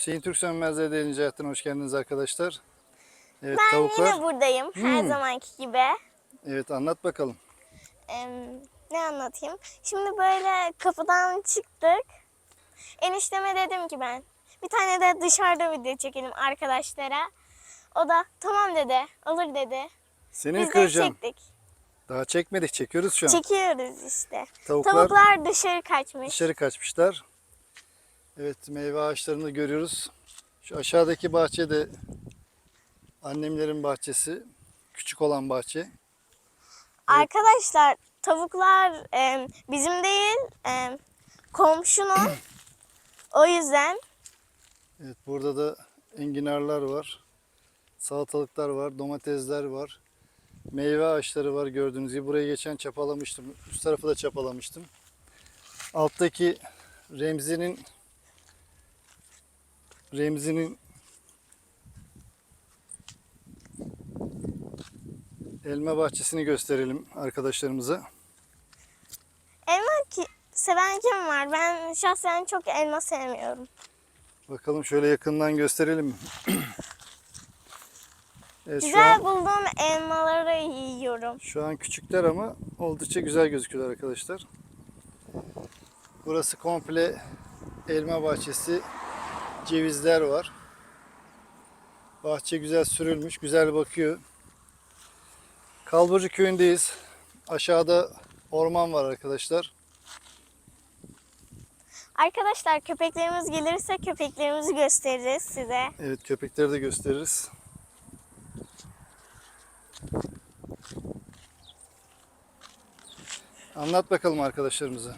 Hüseyin Türk Sönmez'e denince hayatına hoş geldiniz arkadaşlar. Evet Ben tavuklar. yine buradayım her Hmm. zamanki gibi. Evet anlat bakalım. Em, ne anlatayım? Şimdi böyle kapıdan çıktık. Enişteme dedim ki ben bir tane de dışarıda video çekelim arkadaşlara. O da tamam dedi, olur dedi. Seni mi Biz de kıracağım? çektik. Daha çekmedik çekiyoruz şu an. Çekiyoruz işte. Tavuklar, Tavuklar dışarı kaçmış. dışarı kaçmışlar. Evet meyve ağaçlarını görüyoruz. Şu aşağıdaki bahçe de annemlerin bahçesi. Küçük olan bahçe. Arkadaşlar tavuklar em, bizim değil em, komşunun. o yüzden Evet burada da enginarlar var. Salatalıklar var, domatesler var. Meyve ağaçları var gördüğünüz gibi. Burayı geçen çapalamıştım. Üst tarafı da çapalamıştım. Alttaki Remzi'nin Remzi'nin elma bahçesini gösterelim arkadaşlarımıza. elma ki, seven kim var? Ben şahsen çok elma sevmiyorum. Bakalım şöyle yakından gösterelim mi? evet, Güzel an- bulduğum elmaları yiyorum. Şu an küçükler ama oldukça güzel gözüküyorlar arkadaşlar. Burası komple elma bahçesi. Cevizler var. Bahçe güzel sürülmüş, güzel bakıyor. Kalburcu köyündeyiz. Aşağıda orman var arkadaşlar. Arkadaşlar köpeklerimiz gelirse köpeklerimizi gösteririz size. Evet köpekleri de gösteririz. Anlat bakalım arkadaşlarımıza.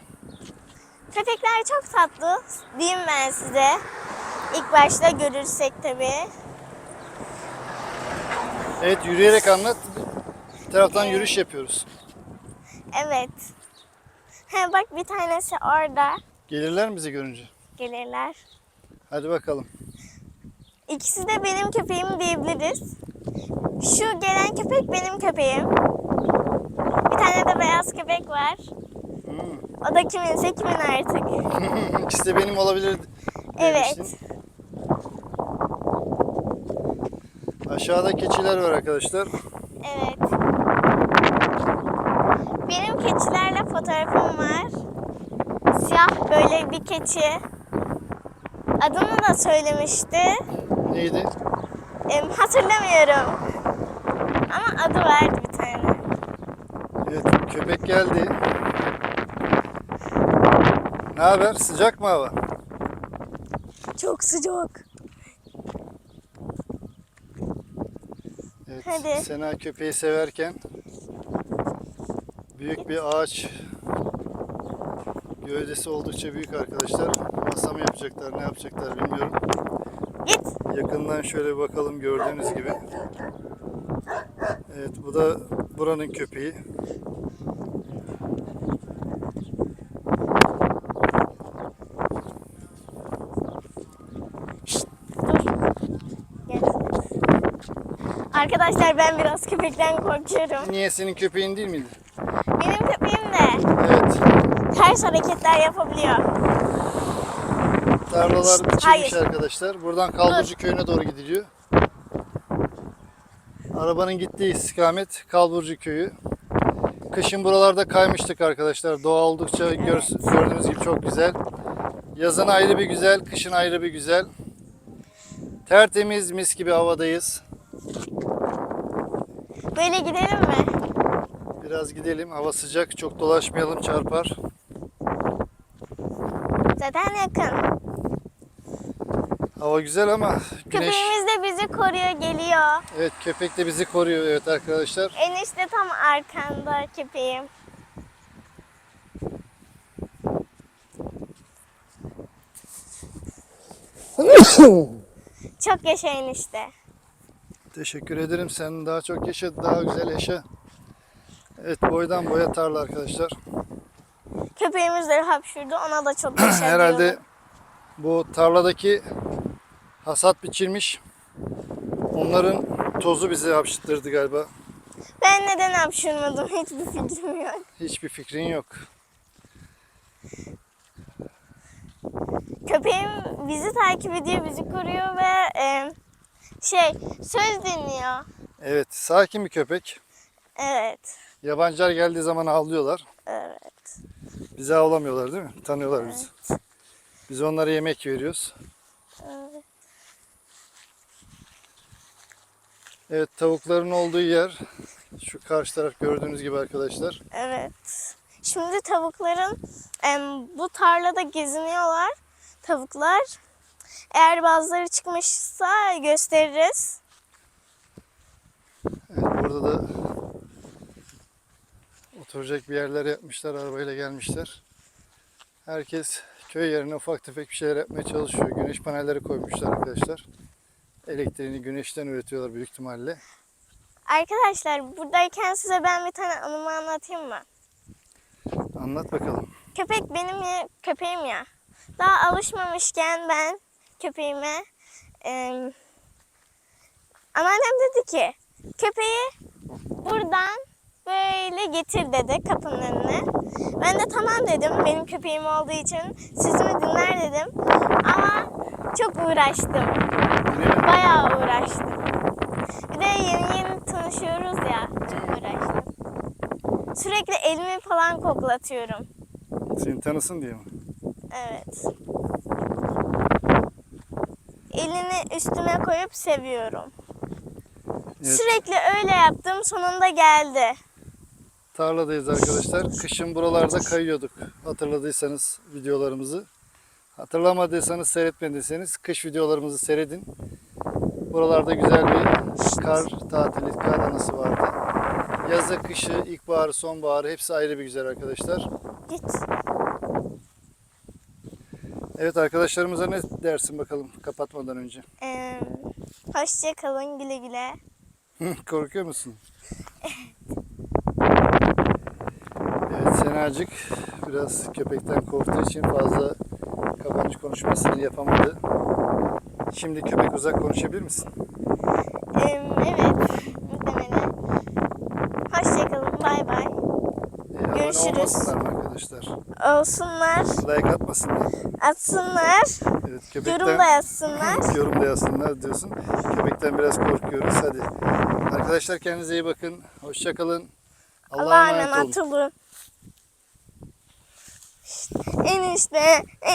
Köpekler çok tatlı. Diyeyim ben size. İlk başta görürsek tabii. Evet yürüyerek anlat. Bir taraftan yürüyüş yapıyoruz. Evet. He bak bir tanesi orada. Gelirler mi bizi görünce? Gelirler. Hadi bakalım. İkisi de benim köpeğim diyebiliriz. Şu gelen köpek benim köpeğim. Bir tane de beyaz köpek var. Hmm. O da kiminse kimin artık. İkisi de benim olabilir Evet. demiştin. Aşağıda keçiler var arkadaşlar. Evet. Benim keçilerle fotoğrafım var. Siyah böyle bir keçi. Adını da söylemişti. Neydi? Em, hatırlamıyorum. Ama adı vardı bir tane. Evet köpek geldi. Ne haber? Sıcak mı hava? Çok sıcak. Evet. Hadi. Sena köpeği severken büyük bir ağaç gövdesi oldukça büyük arkadaşlar. Masa mı yapacaklar, ne yapacaklar bilmiyorum. Git. Yakından şöyle bir bakalım gördüğünüz gibi. Evet bu da buranın köpeği. Arkadaşlar ben biraz köpekten korkuyorum. Niye senin köpeğin değil miydi? Benim köpeğim de Evet. ters hareketler yapabiliyor. Tarlalar Şşt, biçilmiş hayır. arkadaşlar. Buradan Kalburcu köyüne doğru gidiliyor. Arabanın gittiği istikamet Kalburcu köyü. Kışın buralarda kaymıştık arkadaşlar. Doğa oldukça gör- gördüğünüz gibi çok güzel. Yazın ayrı bir güzel, kışın ayrı bir güzel. Tertemiz mis gibi havadayız. Böyle gidelim mi? Biraz gidelim. Hava sıcak. Çok dolaşmayalım çarpar. Zaten yakın. Hava güzel ama güneş. Köpeğimiz de bizi koruyor geliyor. Evet köpek de bizi koruyor evet arkadaşlar. Enişte tam arkanda köpeğim. Çok yaşa enişte. Teşekkür ederim. Sen daha çok yaşa, daha güzel yaşa. Evet boydan boya tarla arkadaşlar. Köpeğimiz de hapşurdu. Ona da çok yaşa Herhalde bu tarladaki hasat biçilmiş. Onların tozu bizi hapşırttırdı galiba. Ben neden hapşurmadım hiçbir fikrim yok. Hiçbir fikrin yok. Köpeğim bizi takip ediyor, bizi koruyor ve e, şey söz dinliyor. Evet, sakin bir köpek. Evet. Yabancılar geldiği zaman avlıyorlar. Evet. Bizi avlamıyorlar değil mi? Tanıyorlar bizi. Biz onlara yemek veriyoruz. Evet. Evet, tavukların olduğu yer şu karşı taraf gördüğünüz gibi arkadaşlar. Evet. Şimdi tavukların bu tarlada geziniyorlar. Tavuklar. Eğer bazıları çıkmışsa gösteririz. Evet, burada da oturacak bir yerler yapmışlar, arabayla gelmişler. Herkes köy yerine ufak tefek bir şeyler yapmaya çalışıyor. Güneş panelleri koymuşlar arkadaşlar. Elektriğini güneşten üretiyorlar büyük ihtimalle. Arkadaşlar buradayken size ben bir tane anımı anlatayım mı? Anlat bakalım. Köpek benim ya, köpeğim ya. Daha alışmamışken ben köpeğime em, anneannem dedi ki köpeği buradan böyle getir dedi kapının önüne. Ben de tamam dedim benim köpeğim olduğu için sözümü dinler dedim. Ama çok uğraştım. Bayağı uğraştım. Bir de yeni yeni tanışıyoruz ya. Çok uğraştım. Sürekli elimi falan koklatıyorum. Seni tanısın diye mi? Evet. Elini üstüme koyup seviyorum. Evet. Sürekli öyle yaptım sonunda geldi. Tarladayız arkadaşlar. Kışın buralarda kayıyorduk. Hatırladıysanız videolarımızı. Hatırlamadıysanız, seyretmediyseniz kış videolarımızı seyredin. Buralarda güzel bir kar tatili, kar anısı vardı. Yazı, kışı, ilkbaharı, sonbaharı hepsi ayrı bir güzel arkadaşlar. Git. Evet arkadaşlarımıza ne dersin bakalım kapatmadan önce? Ee, hoşça kalın güle güle. Korkuyor musun? Evet Senacık biraz köpekten korktuğu için fazla kapanış konuşmasını yapamadı. Şimdi köpek uzak konuşabilir misin? Ee, evet. Muhtemelen. Hoşça kalın. Bay bay. Ee, Görüşürüz. olmasınlar arkadaşlar? Olsunlar. Like atmasınlar. Atsınlar. Evet köpekten... Yorum da yazsınlar. Yorum da yazsınlar diyorsun. Köpekten biraz korkuyoruz. Hadi. Arkadaşlar kendinize iyi bakın. Hoşça kalın. Allah'a Allah'a emanet olun. olun. Enişte. En